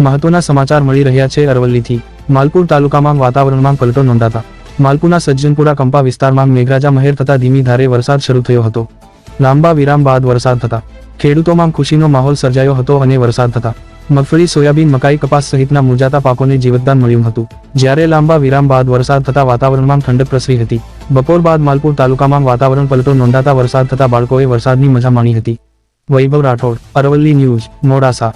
મહત્વના સમાચાર મળી રહ્યા છે અરવલ્લીથી. માલપુર તાલુકામાં વાતાવરણમાં પલટો નોંધાતા. માલપુરના સજ્જનપુરા કંપા વિસ્તારમાં મેઘરાજા મહેર થતા ધીમી ધારે વરસાદ શરૂ થયો હતો. લાંબા વિરામ બાદ વરસાદ થતા. ખેડૂતોમાં ખુશીનો માહોલ સર્જાયો હતો અને વરસાદ થતા. મગફળી, સોયાબીન, મકાઈ, કપાસ સહિતના મૂંઝાતા પાકોને જીવતદાન મળ્યું હતું. જ્યારે લાંબા વિરામ બાદ વરસાદ થતા વાતાવરણમાં ઠંડક પ્રસરી હતી. બપોર બાદ માલપુર તાલુકામાં વાતાવરણ પલટો નોંધાતા વરસાદ થતા બાળકોએ વરસાદની મજા માણી હતી. વૈભવ રાઠોડ, અરવલ્લી ન્યૂઝ, મોડાસા.